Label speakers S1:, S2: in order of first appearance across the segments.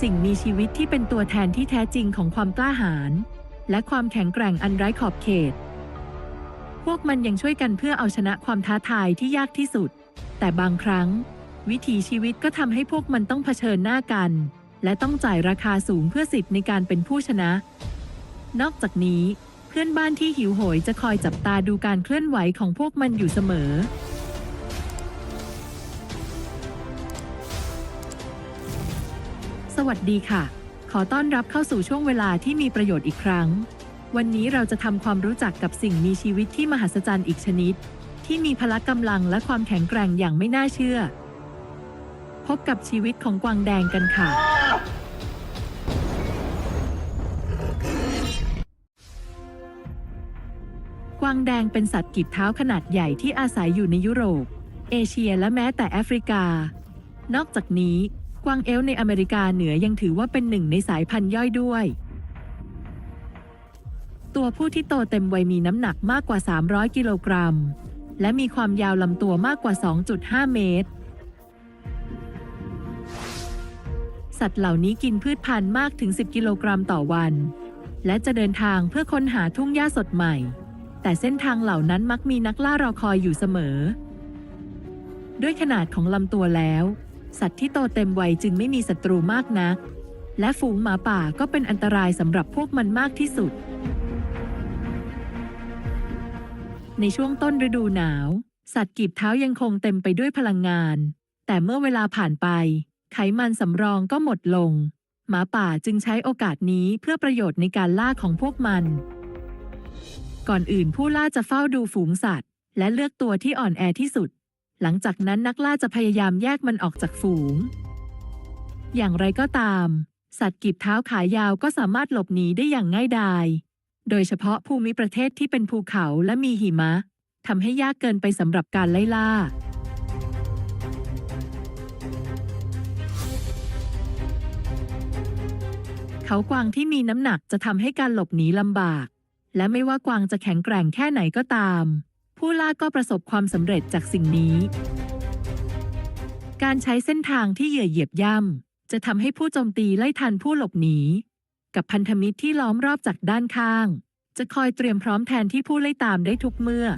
S1: สิ่งมีชีวิตที่เป็นตัวแทนที่แท้จริงของความกล้าหาญและความแข็งแกร่งอันไร้ขอบเขต พวกมันยังช่วยกันเพื่อเอาชนะความท้าทายที่ยากที่สุด แต่บางครั้ง วิถีชีวิตก็ทำให้พวกมันต้องเผชิญหน้ากัน และต้องจ่ายราคาสูงเพื่อสิทธิ์ในการเป็นผู้ชนะ นอกจากนี้ พื่อนบ้านที่หิวโหยจะคอยจับตาดูการเคลื่อนไหวของพวกมันอยู่เสมอ สวัสดีค่ะ ขอต้อนรับเข้าสู่ช่วงเวลาที่มีประโยชน์อีกครั้ง วันนี้เราจะทำความรู้จักกับสิ่งมีชีวิตที่มหัศจรรย์อีกชนิด ที่มีพละกำลังและความแข็งแกร่งอย่างไม่น่าเชื่อ พบกับชีวิตของกวางแดงกันค่ะางแดงเป็นสัตว์กีบเท้าขนาดใหญ่ที่อาศัยอยู่ในยุโรป เอเชียและแม้แต่แอฟริกา นอกจากนี้ กวางเอลในอเมริกาเหนือยังถือว่าเป็นหนึ่งในสายพันธุ์ย่อยด้วย ตัวผู้ที่โตเต็มวัยมีน้ำหนักมากกว่า 300 กิโลกรัม และมีความยาวลำตัวมากกว่า 2.5 เมตร สัตว์เหล่านี้กินพืชพันธุ์มากถึง 10 กิโลกรัมต่อวัน และจะเดินทางเพื่อค้นหาทุ่งหญ้าสดใหม่ แต่เส้นทางเหล่านั้นมักมีนักล่ารอคอยอยู่เสมอ ด้วยขนาดของลำตัวแล้ว สัตว์ที่โตเต็มวัยจึงไม่มีศัตรูมากนัก และฝูงหมาป่าก็เป็นอันตรายสำหรับพวกมันมากที่สุด ในช่วงต้นฤดูหนาว สัตว์กีบเท้ายังคงเต็มไปด้วยพลังงาน แต่เมื่อเวลาผ่านไป ไขมันสำรองก็หมดลง หมาป่าจึงใช้โอกาสนี้เพื่อประโยชน์ในการล่าของพวกมัน ก่อนอื่นผู้ล่าจะเฝ้าดูฝูงสัตว์ และเลือกตัวที่อ่อนแอที่สุด หลังจากนั้นนักล่าจะพยายามแยกมันออกจากฝูง อย่างไรก็ตาม สัตว์กีบเท้าขายาวก็สามารถหลบหนีได้อย่างง่ายดาย โดยเฉพาะภูมิประเทศที่เป็นภูเขาและมีหิมะทำให้ยากเกินไปสำหรับการไล่ล่าเขากวางที่มีน้ำหนักจะทำให้การหลบหนีลำบาก และไม่ว่ากวางจะแข็งแกร่งแค่ไหนก็ตาม ผู้ล่าก็ประสบความสำเร็จจากสิ่งนี้ การใช้เส้นทางที่เหยื่อเหยียบย่ำจะทำให้ผู้โจมตีไล่ทันผู้หลบหนี กับพันธมิตรที่ล้อมรอบจากด้านข้าง จะคอยเตรียมพร้อมแทนที่ผู้ไล่ตามได้ทุกเมื่อ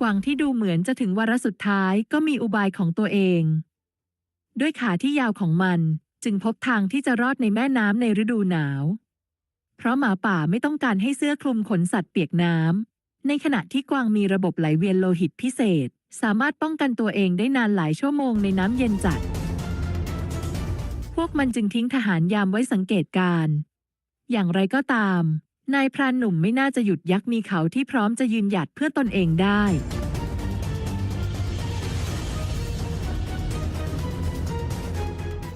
S1: กวางที่ดูเหมือนจะถึงวาระสุดท้ายก็มีอุบายของตัวเอง ด้วยขาที่ยาวของมันจึงพบทางที่จะรอดในแม่น้ำในฤดูหนาว เพราะหมาป่าไม่ต้องการให้เสื้อคลุมขนสัตว์เปียกน้ำ ในขณะที่กวางมีระบบไหลเวียนโลหิตพิเศษ สามารถป้องกันตัวเองได้นานหลายชั่วโมงในน้ำเย็นจัด พวกมันจึงทิ้งทหารยามไว้สังเกตการ อย่างไรก็ตาม นายพรานหนุ่มไม่น่าจะหยุดยักษ์มีเขาที่พร้อมจะยืนหยัดเพื่อตนเองได้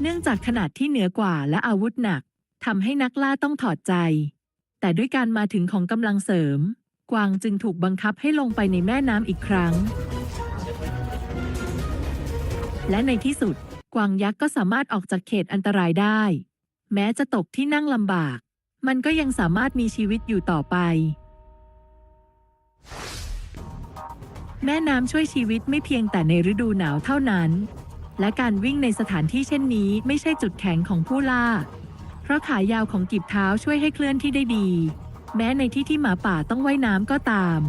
S1: เนื่องจากขนาดที่เหนือกว่าและอาวุธหนัก ทำให้นักล่าต้องถอดใจ แต่ด้วยการมาถึงของกำลังเสริม กวางจึงถูกบังคับให้ลงไปในแม่น้ำอีกครั้ง และในที่สุด กวางยักษ์ก็สามารถออกจากเขตอันตรายได้ แม้จะตกที่นั่งลำบาก มันก็ยังสามารถมีชีวิตอยู่ต่อไป แม่น้ำช่วยชีวิตไม่เพียงแต่ในฤดูหนาวเท่านั้น และการวิ่งในสถานที่เช่นนี้ไม่ใช่จุดแข็งของผู้ล่า เพราะขายาวของกีบเท้าช่วยให้เคลื่อนที่ได้ดี แม้ในที่ที่หมาป่าต้องว่ายน้ำก็ตาม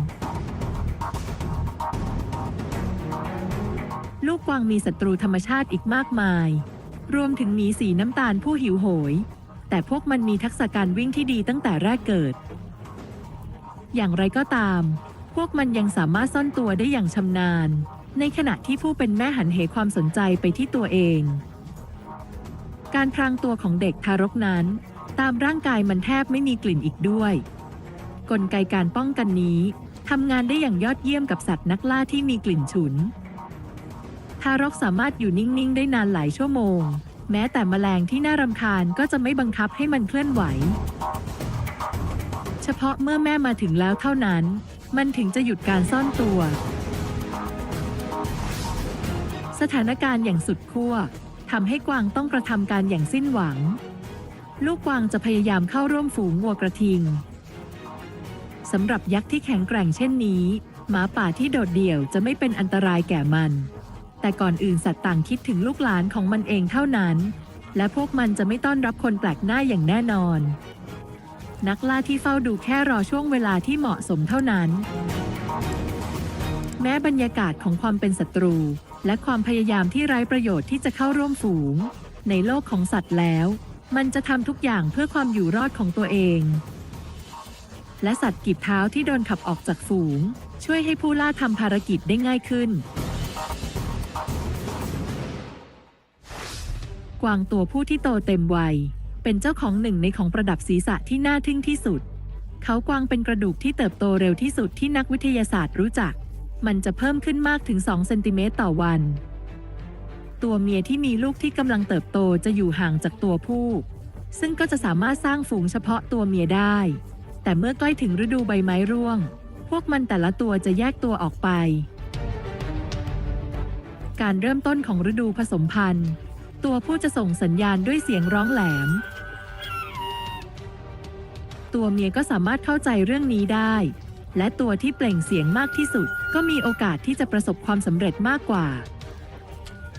S1: ลูกกวางมีศัตรูธรรมชาติอีกมากมาย รวมถึงหมีสีน้ำตาลผู้หิวโหย แต่พวกมันมีทักษะการวิ่งที่ดีตั้งแต่แรกเกิด อย่างไรก็ตาม พวกมันยังสามารถซ่อนตัวได้อย่างชำนาญ ในขณะที่ผู้เป็นแม่หันเหความสนใจไปที่ตัวเอง การพรางตัวของเด็กทารกนั้น ตามร่างกายมันแทบไม่มีกลิ่นอีกด้วย กลไกการป้องกันนี้ทำงานได้อย่างยอดเยี่ยมกับสัตว์นักล่าที่มีกลิ่นฉุน ทารกสามารถอยู่นิ่ง ๆ ได้นานหลายชั่วโมง แม้แต่แมลงที่น่ารำคาญก็จะไม่บังคับให้มันเคลื่อนไหว เฉพาะเมื่อแม่มาถึงแล้วเท่านั้น มันถึงจะหยุดการซ่อนตัว สถานการณ์อย่างสุดขั้ว ทำให้กวางต้องกระทำการอย่างสิ้นหวัง ลูกกวางจะพยายามเข้าร่วมฝูงวัวกระทิงสำหรับยักษ์ที่แข็งแกร่งเช่นนี้ หมาป่าที่โดดเดี่ยวจะไม่เป็นอันตรายแก่มัน แต่ก่อนอื่นสัตว์ต่างคิดถึงลูกหลานของมันเองเท่านั้น และพวกมันจะไม่ต้อนรับคนแปลกหน้าอย่างแน่นอน นักล่าที่เฝ้าดูแค่รอช่วงเวลาที่เหมาะสมเท่านั้น แม้บรรยากาศของความเป็นศัตรู และความพยายามที่ไร้ประโยชน์ที่จะเข้าร่วมฝูง ในโลกของสัตว์แล้ว มันจะทำทุกอย่างเพื่อความอยู่รอดของตัวเอง และสัตว์กีบเท้าที่โดนขับออกจากฝูง ช่วยให้ผู้ล่าทำภารกิจได้ง่ายขึ้น กวางตัวผู้ที่โตเต็มวัย เป็นเจ้าของหนึ่งในของประดับศีรษะที่น่าทึ่งที่สุด เขากวางเป็นกระดูกที่เติบโตเร็วที่สุดที่นักวิทยาศาสตร์รู้จัก มันจะเพิ่มขึ้นมากถึง 2 เซนติเมตรต่อวัน ตัวเมียที่มีลูกที่กำลังเติบโตจะอยู่ห่างจากตัวผู้ ซึ่งก็จะสามารถสร้างฝูงเฉพาะตัวเมียได้ แต่เมื่อใกล้ถึงฤดูใบไม้ร่วง พวกมันแต่ละตัวจะแยกตัวออกไป การเริ่มต้นของฤดูผสมพันธุ์ ตัวผู้จะส่งสัญญาณด้วยเสียงร้องแหลม ตัวเมียก็สามารถเข้าใจเรื่องนี้ได้ และตัวที่เปล่งเสียงมากที่สุด ก็มีโอกาสที่จะประสบความสำเร็จมากกว่า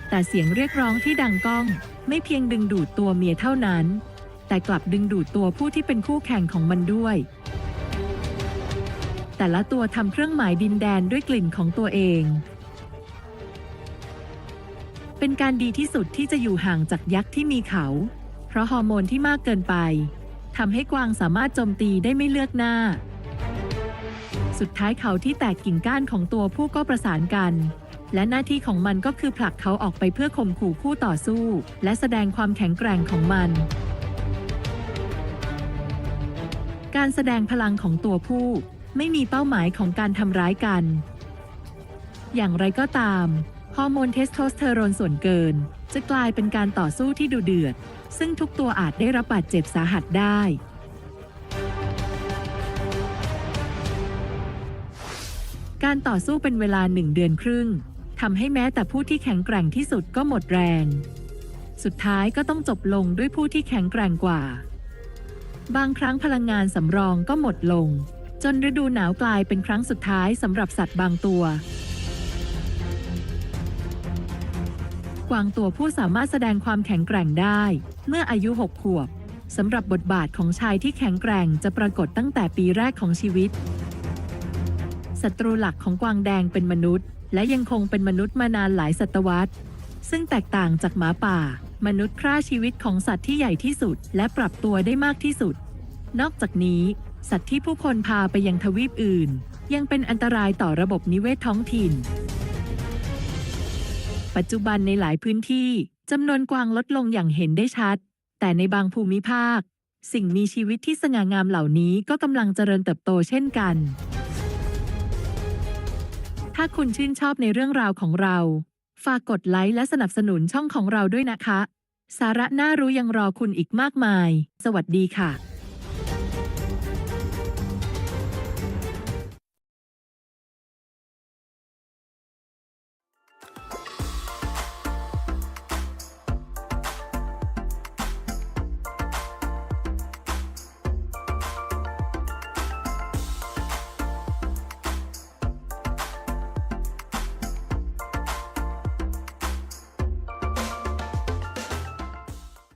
S1: แต่เสียงเรียกร้องที่ดังก้อง ไม่เพียงดึงดูดตัวเมียเท่านั้น แต่กลับดึงดูดตัวผู้ที่เป็นคู่แข่งของมันด้วย แต่ละตัวทำเครื่องหมายดินแดนด้วยกลิ่นของตัวเอง เป็นการดีที่สุดที่จะอยู่ห่างจากยักษ์ที่มีเขา เพราะฮอร์โมนที่มากเกินไปทำให้กวางสามารถโจมตีได้ไม่เลือกหน้า สุดท้ายเขาที่แตกกิ่งก้านของตัวผู้ก็ประสานกัน และหน้าที่ของมันก็คือผลักเขาออกไปเพื่อข่มขู่คู่ต่อสู้ และแสดงความแข็งแกร่งของมัน การแสดงพลังของตัวผู้ไม่มีเป้าหมายของการทำร้ายกัน อย่างไรก็ตามฮอร์โมนเทสโทสเตอโรนส่วนเกิน จะกลายเป็นการต่อสู้ที่ดูเดือด ซึ่งทุกตัวอาจได้รับบาดเจ็บสาหัสได้ การต่อสู้เป็นเวลาหนึ่งเดือนครึ่งทำให้แม้แต่ผู้ที่แข็งแกร่งที่สุดก็หมดแรง สุดท้ายก็ต้องจบลงด้วยผู้ที่แข็งแกร่งกว่า บางครั้งพลังงานสำรองก็หมดลง จนฤดูหนาวกลายเป็นครั้งสุดท้ายสำหรับสัตว์บางตัว กวางตัวผู้สามารถแสดงความแข็งแกร่งได้ เมื่ออายุ 6 ขวบสำหรับบทบาทของชายที่แข็งแกร่งจะปรากฏตั้งแต่ปีแรกของชีวิต ศัตรูหลักของกวางแดงเป็นมนุษย์ และยังคงเป็นมนุษย์มานานหลายศตวรรษ ซึ่งแตกต่างจากหมาป่า มนุษย์ฆ่าชีวิตของสัตว์ที่ใหญ่ที่สุด และปรับตัวได้มากที่สุด นอกจากนี้ สัตว์ที่ผู้คนพาไปยังทวีปอื่น ยังเป็นอันตรายต่อระบบนิเวศท้องถิ่น ปัจจุบันในหลายพื้นที่จำนวนกวางลดลงอย่างเห็นได้ชัด แต่ในบางภูมิภาค สิ่งมีชีวิตที่สง่างามเหล่านี้ก็กำลังเจริญเติบโตเช่นกัน ถ้าคุณชื่นชอบในเรื่องราวของเรา ฝากกดไลค์และสนับสนุนช่องของเราด้วยนะคะ สาระน่ารู้ยังรอคุณอีกมากมาย สวัสดีค่ะ